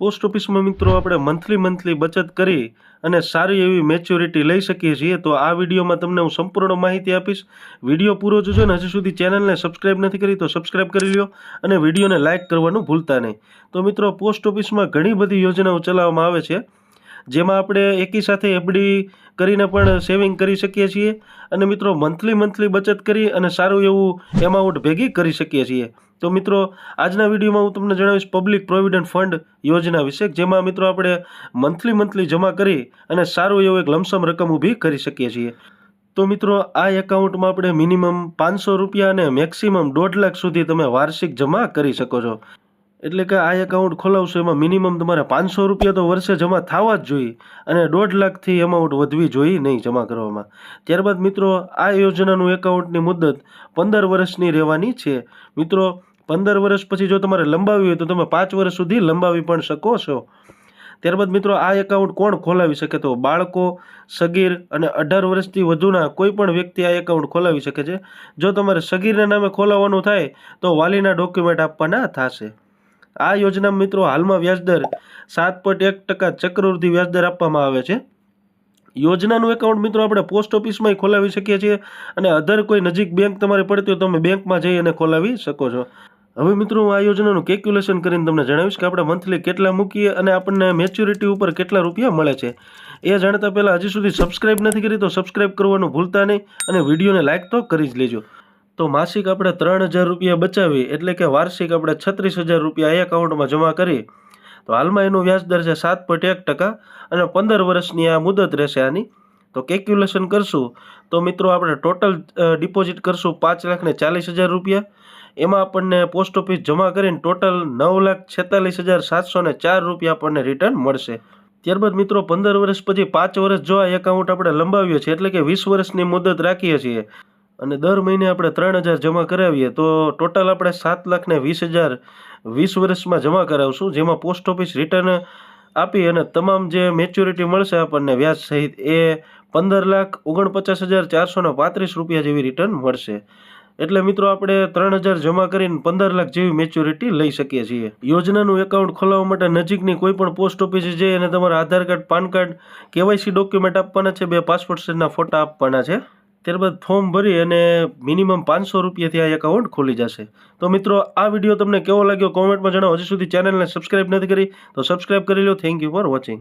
Post ઓફિસમાં મિત્રો આપણે મંથલી મંથલી બચત કરી અને સારી એવી મેચ્યોરિટી લઈ શકીએ છીએ, તો આ વિડીયોમાં તમને હું સંપૂર્ણ માહિતી આપીશ. વીડિયો પૂરો જોજો ને, હજી સુધી ચેનલને સબસ્ક્રાઇબ નથી કરી તો સબસ્ક્રાઇબ કરી લ્યો અને વિડીયોને લાઇક કરવાનું ભૂલતા નહીં. તો મિત્રો, પોસ્ટ ઓફિસમાં ઘણી બધી યોજનાઓ ચલાવવામાં આવે છે. જેમાં આપણે એકી સાથે એફડી કરીને પણ સેવિંગ કરી શકીએ છીએ. અને મિત્રો મંથલી મંથલી બચત કરી અને સારું એવું એમાઉન્ટ ભેગી કરી શકીએ છીએ. તો મિત્રો, આજના વિડીયોમાં હું તમને જણાવીશ પબ્લિક પ્રોવિડન્ટ ફંડ યોજના વિશે, જેમાં મિત્રો આપણે મંથલી મંથલી જમા કરી અને સારું એવું એક લમસમ રકમ ઊભી કરી શકીએ છીએ. તો મિત્રો, આ એકાઉન્ટમાં આપણે મિનિમમ પાંચસો રૂપિયા અને મેક્સિમમ દોઢ લાખ સુધી તમે વાર્ષિક જમા કરી શકો છો. એટલે કે આ એકાઉન્ટ ખોલાવશો, એમાં મિનિમમ તમારે પાંચસો રૂપિયા તો વર્ષે જમા થવા જ જોઈએ અને દોઢ લાખથી એમાઉન્ટ વધવી જોઈએ નહીં જમા કરવામાં. ત્યારબાદ મિત્રો, આ યોજનાનું એકાઉન્ટની મુદત પંદર વર્ષની રહેવાની છે. મિત્રો, પંદર વર્ષ પછી જો તમારે લંબાવવી હોય તો તમે પાંચ વર્ષ સુધી લંબાવી પણ શકો છો. ત્યારબાદ મિત્રો, આ એકાઉન્ટ કોણ ખોલાવી શકે તો બાળકો, સગીર અને અઢાર વર્ષથી વધુના કોઈ પણ વ્યક્તિ આ એકાઉન્ટ ખોલાવી શકે છે. જો તમારે સગીરના નામે ખોલાવવાનું થાય તો વાલીના ડોક્યુમેન્ટ આપવાના થશે. આ યોજના મિત્રો હાલમાં વ્યાજદર સાત પોઈન્ટ એક ટકા ચક્રવૃદ્ધિ વ્યાજદર આપવામાં આવે છે. યોજનાનું એકાઉન્ટ મિત્રો આપણે પોસ્ટ ઓફિસમાં ખોલાવી શકીએ છીએ અને અધર કોઈ નજીક બેંક તમારે પડતી હોય તો તમે બેંકમાં જઈ અને ખોલાવી શકો છો. હવે મિત્રો હું આ યોજનાનું કેલ્ક્યુલેશન કરીને તમને જણાવીશ કે આપણે મંથલી કેટલા મૂકીએ અને આપણને મેચ્યોરિટી ઉપર કેટલા રૂપિયા મળે છે. એ જાણતા પહેલાં હજી સુધી સબસ્ક્રાઇબ નથી કરી તો સબસ્ક્રાઇબ કરવાનું ભૂલતા નહીં અને વિડીયોને લાઇક તો કરી જ લેજો. તો માસિક આપણે ત્રણ હજાર રૂપિયા બચાવી, એટલે કે વાર્ષિક આપણે છત્રીસ હજાર રૂપિયા એ એકાઉન્ટમાં જમા કરી. તો હાલમાં એનું વ્યાજદર છે સાત પોઈન્ટ એક ટકા અને પંદર વર્ષની આ મુદત રહેશે આની. તો કેલ્ક્યુલેશન કરશું. તો મિત્રો આપણે ટોટલ ડિપોઝિટ કરશું પાંચ લાખ ને ચાલીસ હજાર રૂપિયા. એમાં આપણને પોસ્ટ ઓફિસ જમા કરીને ટોટલ નવ લાખ છેતાલીસ હજાર સાતસો ને ચાર રૂપિયા આપણને રિટર્ન મળશે. ત્યારબાદ મિત્રો પંદર વર્ષ પછી પાંચ વર્ષ જો આ એકાઉન્ટ આપણે લંબાવીએ છીએ એટલે કે વીસ વર્ષની મુદત રાખીએ છીએ અને દર મહિને આપણે ત્રણ હજાર જમા કરાવીએ, તો ટોટલ આપણે સાત લાખ ને વીસ હજાર વીસ વર્ષમાં જમા કરાવશું, જેમાં પોસ્ટ ઓફિસ રિટર્ન આપી અને તમામ જે મેચ્યોરિટી મળશે આપણને વ્યાજ સહિત, એ પંદર લાખ ઓગણપચાસ હજાર ચારસો ને પાંત્રીસ રૂપિયા જેવી રિટર્ન મળશે. એટલે મિત્રો, આપણે ત્રણ હજાર જમા કરીને પંદર લાખ જેવી મેચ્યોરિટી લઈ શકીએ છીએ. યોજનાનું એકાઉન્ટ ખોલાવવા માટે નજીકની કોઈ પણ પોસ્ટ ઓફિસે જઈ અને તમારા Aadhaar card, PAN card, KYC document આપવાના છે, બે પાસપોર્ટ સાઇઝના ફોટા આપવાના છે. ત્યારબાદ ફોર્મ ભરી અને મિનિમમ પાંચસો રૂપિયાથી આ એકાઉન્ટ ખોલી જશે. તો મિત્રો, આ વીડિયો તમને કેવો લાગ્યો? કોમેન્ટમાં જણાવો. હજી સુધી ચેનલને સબસ્ક્રાઈબ નથી કરી, તો સબસ્ક્રાઈબ કરી લો. Thank you for watching